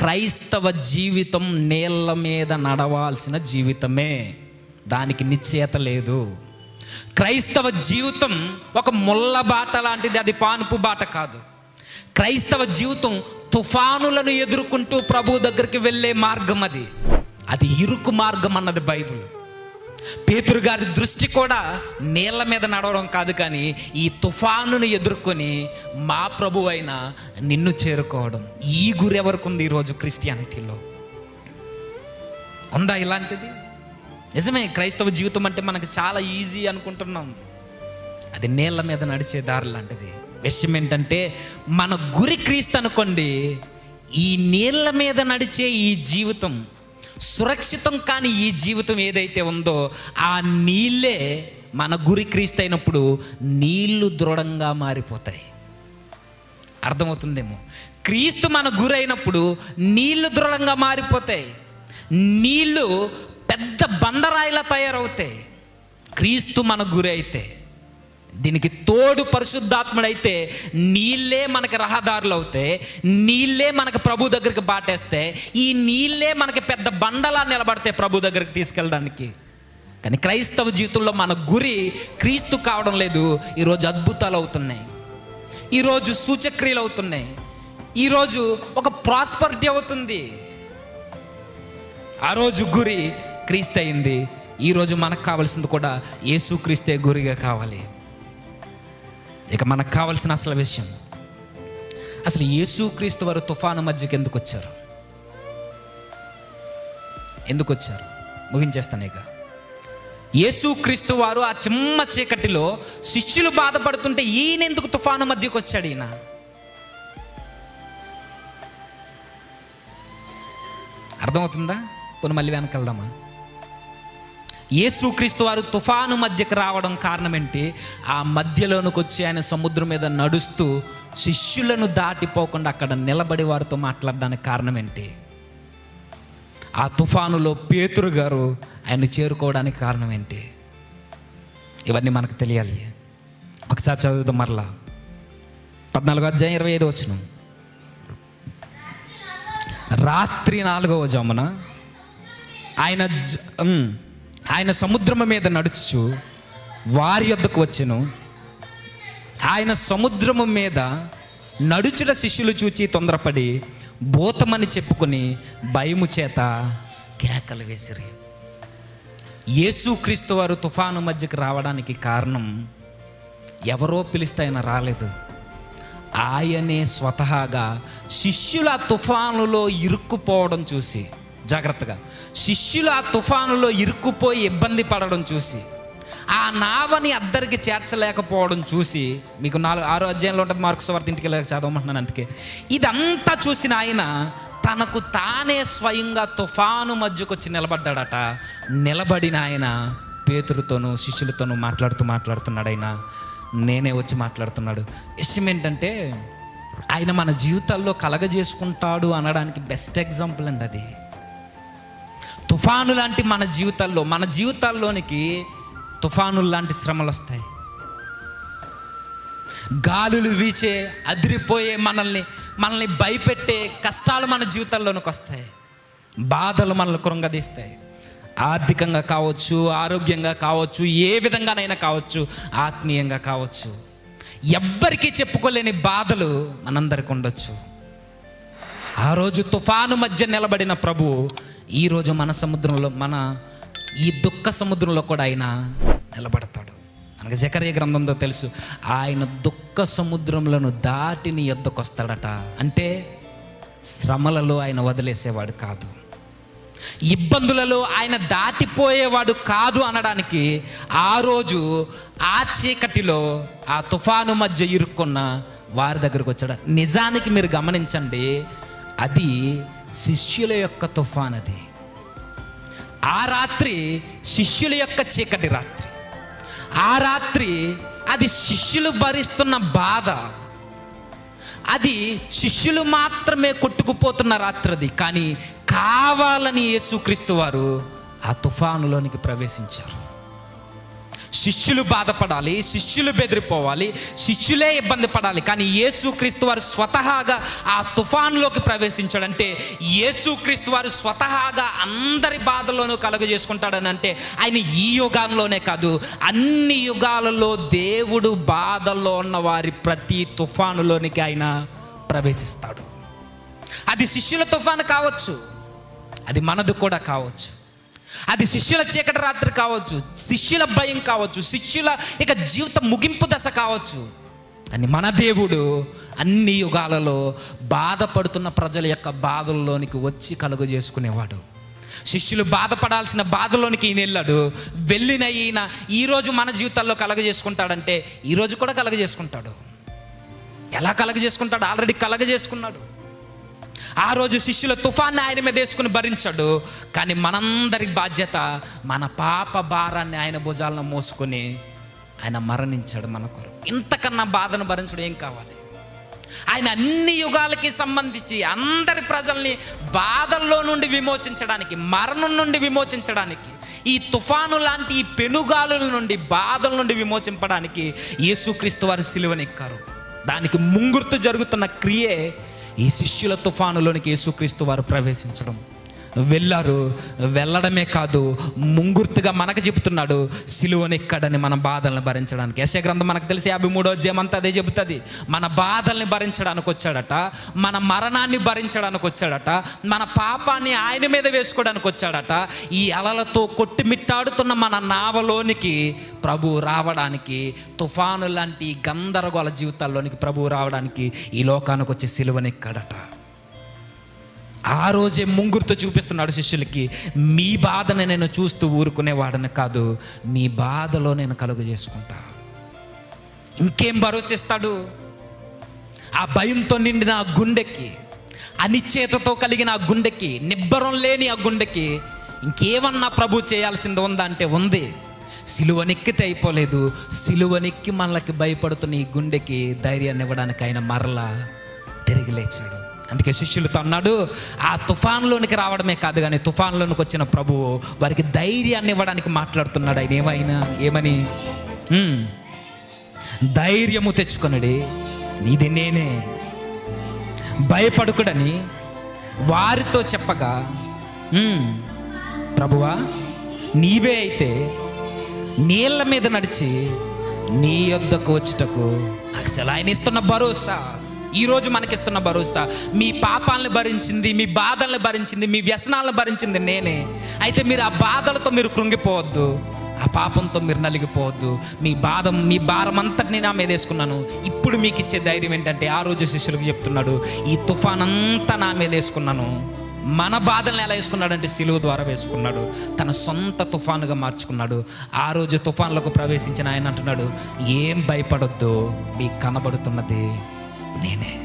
క్రైస్తవ జీవితం నీళ్ళ మీద నడవాల్సిన జీవితమే. దానికి నిశ్చయత లేదు. క్రైస్తవ జీవితం ఒక ముళ్ళ బాట లాంటిది అది పానుపు బాట కాదు. క్రైస్తవ జీవితం తుఫానులను ఎదుర్కొంటూ ప్రభు దగ్గరికి వెళ్ళే మార్గం అది. అది ఇరుకు మార్గం అన్నది బైబిల్. పేతురు గారి దృష్టి కూడా నీళ్ళ మీద నడవడం కాదు కానీ ఈ తుఫానును ఎదుర్కొని మా ప్రభు అయిన నిన్ను చేరుకోవడం. ఈ గురి ఎవరికి ఉంది ఈరోజు క్రిస్టియానిటీలో? ఉందా ఇలాంటిది? నిజమే క్రైస్తవ జీవితం అంటే మనకు చాలా ఈజీ అనుకుంటున్నాం. అది నీళ్ళ మీద నడిచే దారి లాంటిది. విషయం ఏంటంటే మన గురి క్రీస్తు అనుకోండి ఈ నీళ్ళ మీద నడిచే ఈ జీవితం సురక్షితం కాని ఈ జీవితం ఏదైతే ఉందో ఆ నీళ్ళే మన గురి క్రీస్తు అయినప్పుడు నీళ్ళు దృఢంగా మారిపోతాయి. అర్థమవుతుందేమో? క్రీస్తు మన గురి అయినప్పుడు నీళ్ళు దృఢంగా మారిపోతాయి. నీళ్ళు పెద్ద బండరాయిలా తయారవుతాయి. క్రీస్తు మన గురి అయితే. దీనికి తోడు పరిశుద్ధాత్ముడైతే నీళ్ళే మనకి రహదారులు అవుతాయి నీళ్ళే మనకి ప్రభు దగ్గరికి బాటేస్తే ఈ నీళ్ళే మనకి పెద్ద బండలా నిలబడతాయి ప్రభు దగ్గరికి తీసుకెళ్ళడానికి. కానీ క్రైస్తవ జీవితంలో మన గురి క్రీస్తు కావడం లేదు. ఈరోజు అద్భుతాలు అవుతున్నాయి. ఈరోజు సూచక్రియలు అవుతున్నాయి. ఈరోజు ఒక ప్రాస్పర్టీ అవుతుంది. ఆ రోజు గురి క్రీస్తు అయింది ఈరోజు మనకు కావాల్సింది కూడా యేసు క్రీస్తే గురిగా కావాలి. ఇక మనకు కావాల్సిన అసలు విషయం. అసలు యేసు క్రీస్తు వారు తుఫాను మధ్యకి ఎందుకు వచ్చారు? ఎందుకు వచ్చారు? ముగించేస్తాను ఇక. యేసు క్రీస్తు వారు ఆ చిమ్మ చీకటిలో శిష్యులు బాధపడుతుంటే ఈయన ఎందుకు తుఫాను మధ్యకు వచ్చాడు ఈయన? అర్థమవుతుందా? పోనీ మళ్ళీ వెనకెళ్దామా యేసుక్రీస్తు వారు తుఫాను మధ్యకు రావడం కారణం ఏంటి ఆ మధ్యలోనికి వచ్చి ఆయన సముద్రం మీద నడుస్తూ శిష్యులను దాటిపోకుండా అక్కడ నిలబడి వారితో మాట్లాడడానికి కారణం ఏంటి ఆ తుఫానులో పేతురు గారు ఆయన చేరుకోవడానికి కారణం ఏంటి ఇవన్నీ మనకు తెలియాలి. ఒకసారి చదువుదాం మరలా. పద్నాలుగు అధ్యాయం ఇరవై ఐదు వచ్చిన రాత్రి నాలుగవ జామున ఆయన ఆయన సముద్రము మీద నడుచు వారి యొద్దకు వచ్చెను. ఆయన సముద్రము మీద నడుచుల శిష్యులు చూచి తొందరపడి భూతమని చెప్పుకుని భయము చేత కేకలు వేసిరి. యేసుక్రీస్తు వారు తుఫాను మధ్యకి రావడానికి కారణం ఎవరో పిలిస్తే ఆయన రాలేదు. ఆయనే స్వతహాగా శిష్యుల తుఫానులో ఇరుక్కుపోవడం చూసి జాగ్రత్తగా. శిష్యులు ఆ తుఫానులో ఇరుక్కుపోయి ఇబ్బంది పడడం చూసి ఆ నావని అద్దరికి చేర్చలేకపోవడం చూసి మీకు నాలుగు ఆరో అధ్యాయంలో ఉంటుంది మార్క్స్ వారి ఇంటికి వెళ్ళక చదవమంటున్నాను అందుకే. ఇదంతా చూసిన ఆయన తనకు తానే స్వయంగా తుఫాను మధ్యకు వచ్చి నిలబడ్డాడట. నిలబడిన ఆయన పేతులతోనూ శిష్యులతోనూ మాట్లాడుతూ మాట్లాడుతున్నాడు ఆయన. నేనే వచ్చి మాట్లాడుతున్నాడు. విషయం ఏంటంటే ఆయన మన జీవితాల్లో కలగజేసుకుంటాడు అనడానికి బెస్ట్ ఎగ్జాంపుల్ అండి అది. తుఫాను లాంటి మన జీవితాల్లో మన జీవితాల్లోనికి తుఫానులు లాంటి శ్రమలు వస్తాయి. గాలులు వీచే అదిరిపోయే మనల్ని మనల్ని భయపెట్టే కష్టాలు మన జీవితాల్లోనికి వస్తాయి. బాధలు మనల్ని కృంగదీస్తాయి. ఆర్థికంగా కావచ్చు ఆరోగ్యంగా కావచ్చు ఏ విధంగానైనా కావచ్చు ఆత్మీయంగా కావచ్చు. ఎవ్వరికీ చెప్పుకోలేని బాధలు మనందరికి ఉండొచ్చు. ఆ రోజు తుఫాను మధ్య నిలబడిన ప్రభు ఈరోజు మన సముద్రంలో మన ఈ దుఃఖ సముద్రంలో కూడా ఆయన నిలబడతాడు. మనకు జకర్య గ్రంథంతో తెలుసు ఆయన దుఃఖ సముద్రములను దాటి నీ వస్తాడట అంటే శ్రమలలో ఆయన వదిలేసేవాడు కాదు. ఇబ్బందులలో ఆయన దాటిపోయేవాడు కాదు అనడానికి ఆ రోజు ఆ చీకటిలో ఆ తుఫాను మధ్య ఇరుక్కున్న వారి దగ్గరకు వచ్చాడు. నిజానికి మీరు గమనించండి అది శిష్యుల యొక్క తుఫాన్ అది ఆ రాత్రి శిష్యుల యొక్క చీకటి రాత్రి. ఆ రాత్రి అది శిష్యులు భరిస్తున్న బాధ. అది శిష్యులు మాత్రమే కొట్టుకుపోతున్న రాత్రి అది. కానీ కావాలని యేసుక్రీస్తు వారు ఆ తుఫానులోనికి ప్రవేశించారు. శిష్యులు బాధపడాలి శిష్యులు బెదిరిపోవాలి శిష్యులే ఇబ్బంది పడాలి. కానీ యేసుక్రీస్తు వారు స్వతహాగా ఆ తుఫాన్లోకి ప్రవేశించాడంటే యేసుక్రీస్తు వారు స్వతహాగా అందరి బాధల్లోనూ కలుగజేసుకుంటాడని అంటే ఆయన ఈ యుగాల్లోనే కాదు. అన్ని యుగాలలో దేవుడు బాధల్లో ఉన్న వారి ప్రతి తుఫానులోనికి ఆయన ప్రవేశిస్తాడు. అది శిష్యుల తుఫాను కావచ్చు అది మనది కూడా కావచ్చు. అది శిష్యుల చీకటి రాత్రి కావచ్చు శిష్యుల భయం కావచ్చు శిష్యుల ఇక జీవిత ముగింపు దశ కావచ్చు. కానీ మన దేవుడు అన్ని యుగాలలో బాధపడుతున్న ప్రజల యొక్క బాధల్లోనికి వచ్చి కలుగు చేసుకునేవాడు. శిష్యులు బాధపడాల్సిన బాధలోనికి ఈయన వెళ్ళాడు. వెళ్ళిన ఈయన ఈరోజు మన జీవితాల్లో కలగ చేసుకుంటాడంటే ఈరోజు కూడా కలగ చేసుకుంటాడు. ఎలా కలగ చేసుకుంటాడు? ఆల్రెడీ కలగ చేసుకున్నాడు. ఆ రోజు శిష్యుల తుఫాన్ని ఆయన మీద వేసుకుని భరించాడు. కానీ మనందరి బాధ్యత మన పాప భారాన్ని ఆయన భుజాలను మోసుకొని ఆయన మరణించాడు మన కొరకు. ఇంతకన్నా బాధను భరించడం ఏం కావాలి? ఆయన అన్ని యుగాలకి సంబంధించి అందరి ప్రజల్ని బాధల్లో నుండి విమోచించడానికి మరణం నుండి విమోచించడానికి ఈ తుఫాను లాంటి ఈ పెనుగాలుల నుండి బాధల నుండి విమోచింపడానికి యేసుక్రీస్తు వారు సిలువనెక్కారు. దానికి ముంగుర్తు జరుగుతున్న క్రియే ఈ శిష్యుల తుఫానులోనికి యేసుక్రీస్తు వారు ప్రవేశించడం. వెళ్ళారు. వెళ్ళడమే కాదు ముంగుర్తుగా మనకు చెబుతున్నాడు సిలువనెక్కడని మన బాధల్ని భరించడానికి. యశ గ్రంథం మనకు తెలిసి యాభై మూడో అధ్యాయమంతా అదే చెబుతుంది. మన బాధల్ని భరించడానికి వచ్చాడట మన మరణాన్ని భరించడానికి వచ్చాడట మన పాపాన్ని ఆయన మీద వేసుకోవడానికి వచ్చాడట ఈ అలలతో కొట్టిమిట్టాడుతున్న మన నావలోనికి ప్రభు రావడానికి తుఫాను లాంటి గందరగోళ జీవితాల్లోనికి ప్రభు రావడానికి ఈ లోకానికి వచ్చే సిలువనెక్కడట ఆ రోజే ముంగురుతో చూపిస్తున్నాడు శిష్యులకి మీ బాధని నేను చూస్తూ ఊరుకునేవాడని కాదు మీ బాధలో నేను కలుగు చేసుకుంటా ఇంకేం భరోసిస్తాడు ఆ భయంతో నిండిన ఆ గుండెకి అనిశ్చేతతో కలిగిన ఆ గుండెకి నిబ్బరం లేని ఆ గుండెకి ఇంకేమన్నా ప్రభు చేయాల్సింది ఉందా అంటే ఉంది. సిలువనెక్కితే అయిపోలేదు. సిలువనెక్కి మనలకి భయపడుతున్న ఈ గుండెకి ధైర్యాన్ని ఇవ్వడానికి ఆయన మరలా తిరిగి లేచాడు. అందుకే శిష్యులతో అన్నాడు ఆ తుఫాన్లోనికి రావడమే కాదు కానీ తుఫాన్లోనికి వచ్చిన ప్రభువు వారికి ధైర్యాన్ని ఇవ్వడానికి మాట్లాడుతున్నాడు ఆయన. ఏమైనా ఏమని? ధైర్యము తెచ్చుకొనడి ఇది నేనే. భయపడుకుడని వారితో చెప్పగా ప్రభువా నీవే అయితే నీళ్ళ మీద నడిచి నీ యొద్దకు వచ్చుటకు అసలు ఆయన ఇస్తున్న భరోసా. ఈరోజు మనకిస్తున్న భరోసా. మీ పాపాలను భరించింది మీ బాధలను భరించింది మీ వ్యసనాలను భరించింది నేనే. అయితే మీరు ఆ బాధలతో మీరు కృంగిపోవద్దు. ఆ పాపంతో మీరు నలిగిపోవద్దు. మీ బాధ మీ భారం అంతటిని నా మీద వేసుకున్నాను. ఇప్పుడు మీకు ఇచ్చే ధైర్యం ఏంటంటే ఆ రోజు శిష్యులకు చెప్తున్నాడు ఈ తుఫాన్ అంతా నా మీద వేసుకున్నాను. మన బాధల్ని ఎలా వేసుకున్నాడంటే సిలువ ద్వారా వేసుకున్నాడు. తన సొంత తుఫానుగా మార్చుకున్నాడు. ఆ రోజు తుఫాన్లకు ప్రవేశించిన ఆయన అంటున్నాడు ఏం భయపడొద్దు మీకు కనబడుతున్నది నేనే